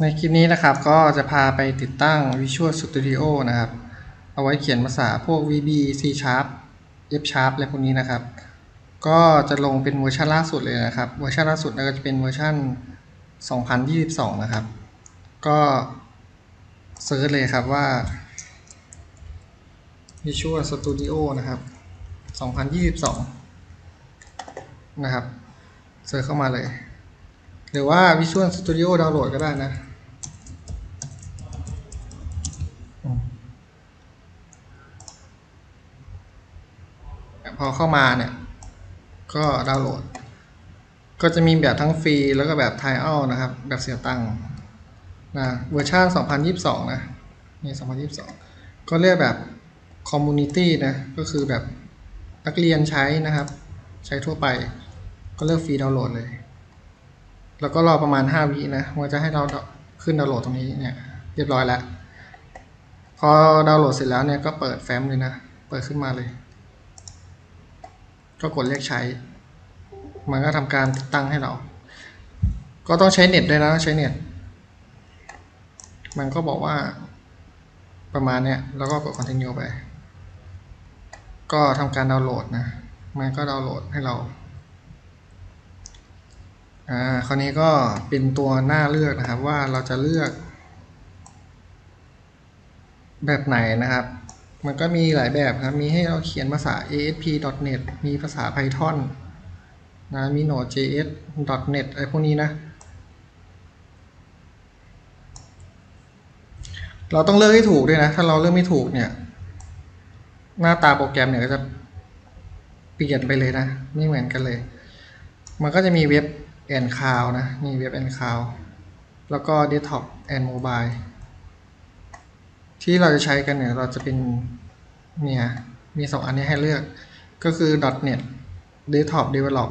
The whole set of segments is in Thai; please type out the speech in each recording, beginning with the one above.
ในคลิปนี้นะครับก็จะพาไปติดตั้ง Visual Studio นะครับ เอาไว้เขียนภาษาพวก VB C Sharp F Sharp อะไรพวกนี้นะครับ ก็จะลงเป็นเวอร์ชันล่าสุดเลยนะครับ เวอร์ชันล่าสุดก็จะเป็นเวอร์ชัน2022 นะครับ ก็เซิร์ชเลยครับว่า Visual Studio นะครับ 2022 นะครับ เซิร์ชเข้ามาเลย หรือว่า Visual Studio ดาวน์โหลดก็ได้นะพอเข้ามาเนี่ย ก็ดาวน์โหลด ก็จะมีแบบทั้งฟรีแล้วก็แบบ trial นะครับ แบบเสียตังค์นะเวอร์ชัน2022 นะนี่2022 ก็เรียกแบบ community นะ ก็คือแบบนักเรียนใช้นะครับ ใช้ทั่วไป ก็เลือกฟรีดาวน์โหลดเลย แล้วก็รอประมาณ 5 วินะมันจะให้เราขึ้นดาวน์โหลดตรงนี้เนี่ยเรียบร้อยแล้ว พอดาวน์โหลดเสร็จแล้วเนี่ยก็เปิดแฟ้มเลยนะ เปิดขึ้นมาเลย ก็กดเรียกใช้ มันก็ทำการติดตั้งให้เรา ก็ต้องใช้เน็ตด้วยนะใช้เน็ต มันก็บอกว่าประมาณเนี้ยแล้วก็กด continue ไป ก็ทำการดาวน์โหลดนะ มันก็ดาวน์โหลดให้เรา อ่าคราวนี้ก็เป็นตัวหน้าเลือกนะครับว่าเราจะเลือก แบบไหนนะครับ มันก็มีหลายแบบครับ มีให้เราเขียนภาษา ASP.NET มีภาษา Python นะมี Node.js .NET อะไรพวกนี้นะ เราต้องเลือกให้ถูกด้วยนะ ถ้าเราเลือกไม่ถูกเนี่ย หน้าตาโปรแกรมเนี่ยก็จะเปลี่ยนไปเลยนะ ไม่เหมือนกันเลย มันก็จะมีเว็บ แอนคาวนะมีเว็บแอนคาวแล้วก็เดสก์ท็อปแอนโมบายที่เราจะใช้กันเนี่ย เราจะเป็นเนี่ย มีสองอันนี้ให้เลือก ก็คือ .NET Desktop Develop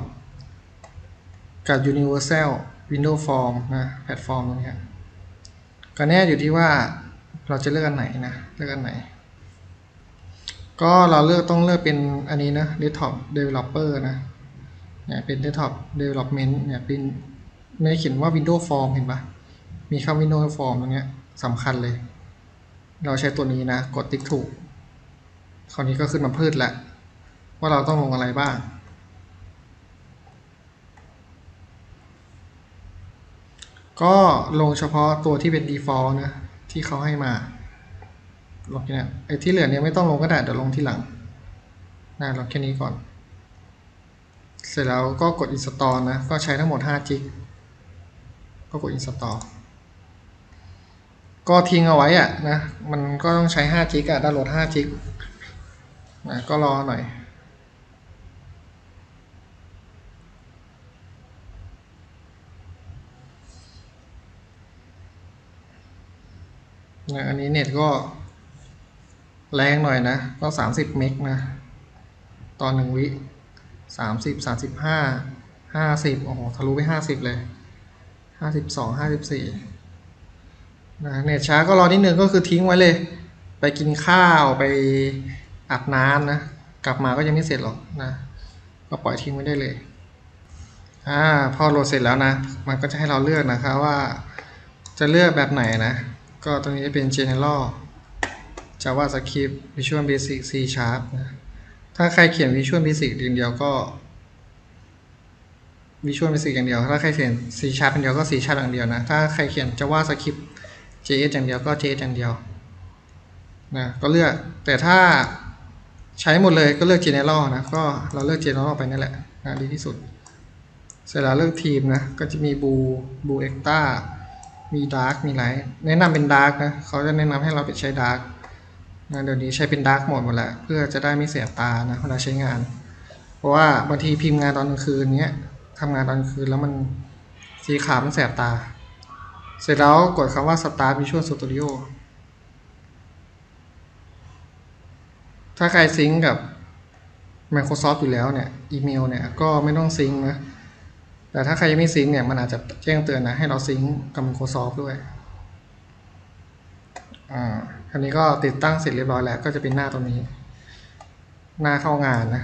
กับ Universal Windows Form นะแพลตฟอร์มตรงนี้ก็แน่อยู่ที่ว่าเราจะเลือกอันไหนนะ เลือกอันไหน ก็เราเลือกต้องเลือกเป็นอันนี้นะ Desktop Developer นะ เนี่ยเป็น Desktop Development เนี่ยเป็นไม่ได้เขียนว่า Windows Form เห็นปะมีคำ Windows Form ตรงเนี้ยสำคัญเลย เราใช้ตัวนี้นะ กดติ๊กถูก คราวนี้ก็ขึ้นมาพืชล้วว่าเราต้องลงอะไรบ้างก็ลงเฉพาะตัวที่เป็น default นะ ที่เขาให้มาลงแค่นี้ไอ้ที่เหลือเนี่ยไม่ต้องลงก็ได้เดี๋ยวลงที่หลังนะลงแค่นี้ก่อน เสร็จแล้วก็กด install นะ ก็ใช้ทั้งหมด5จิกก็กด install ก็ทิ้งเอาไว้อะนะ มันก็ต้องใช้5จิกอะดาวน์โหลด5จิกนะก็รอหน่อยนะอันนี้เน็ตก็แรงหน่อยนะ ก็ 30 เมกนะ ตอนหนึ่งวิ 30 35 50โอ้โหทะลุไป50เลย52 54นะเน็ตช้าก็รอนิดนึงก็คือทิ้งไว้เลย ไปกินข้าวไปอาบน้ำนะ กลับมาก็ยังไม่เสร็จหรอกนะ ก็ปล่อยทิ้งไว้ได้เลยอ่าพอโหลดเสร็จแล้วนะ มันก็จะให้เราเลือกนะคะว่า จะเลือกแบบไหนนะ ก็ตรงนี้จะเป็น general javascript visual basic c sharp นะ ถ้าใครเขียน visual basic อย่างเดียวก็ visual basic อย่างเดียว ถ้าใครเขียน c sharp อย่างเดียวก็ c sharp อย่างเดียวนะ ถ้าใครเขียน javascript js อย่างเดียวก็ js อย่างเดียวนะก็เลือก แต่ถ้าใช้หมดเลยก็เลือก general นะ ก็เราเลือก general ไปนั่นแหละนะดีที่สุด เสร็จแล้วเลือกทีมนะ ก็จะมีบูบูเอ็กต้ามีดาร์กมีไลท์แนะนำเป็นดาร์กนะ เขาจะแนะนำให้เราไปใช้ดาร์ก นะเดี๋ยวนี้ใช้เป็นดาร์กหมดหมดแหละเพื่อจะได้ไม่เสียตานะเวลาใช้งาน เพราะว่าบางทีพิมพ์งานตอนกลางคืนเนี้ยทำงานตอนกลางคืนแล้วมันสีขาวมันแสบตา เสร็จแล้วกดคำว่า Start Visual Studio ถ้าใครซิงกับ Microsoft อยู่แล้วเนี่ยอีเมลเนี่ยก็ไม่ต้องซิงก์นะแต่ถ้าใครยังไม่ซิงค์เนี่ยมันอาจจะแจ้งเตือนนะให้เราซิงค์กับ Microsoft ด้วยอ่า ครานี้ก็ติดตั้งเสร็จเรียบร้อยแล้ว ก็จะเป็นหน้าตรงนี้ หน้าเข้างานนะ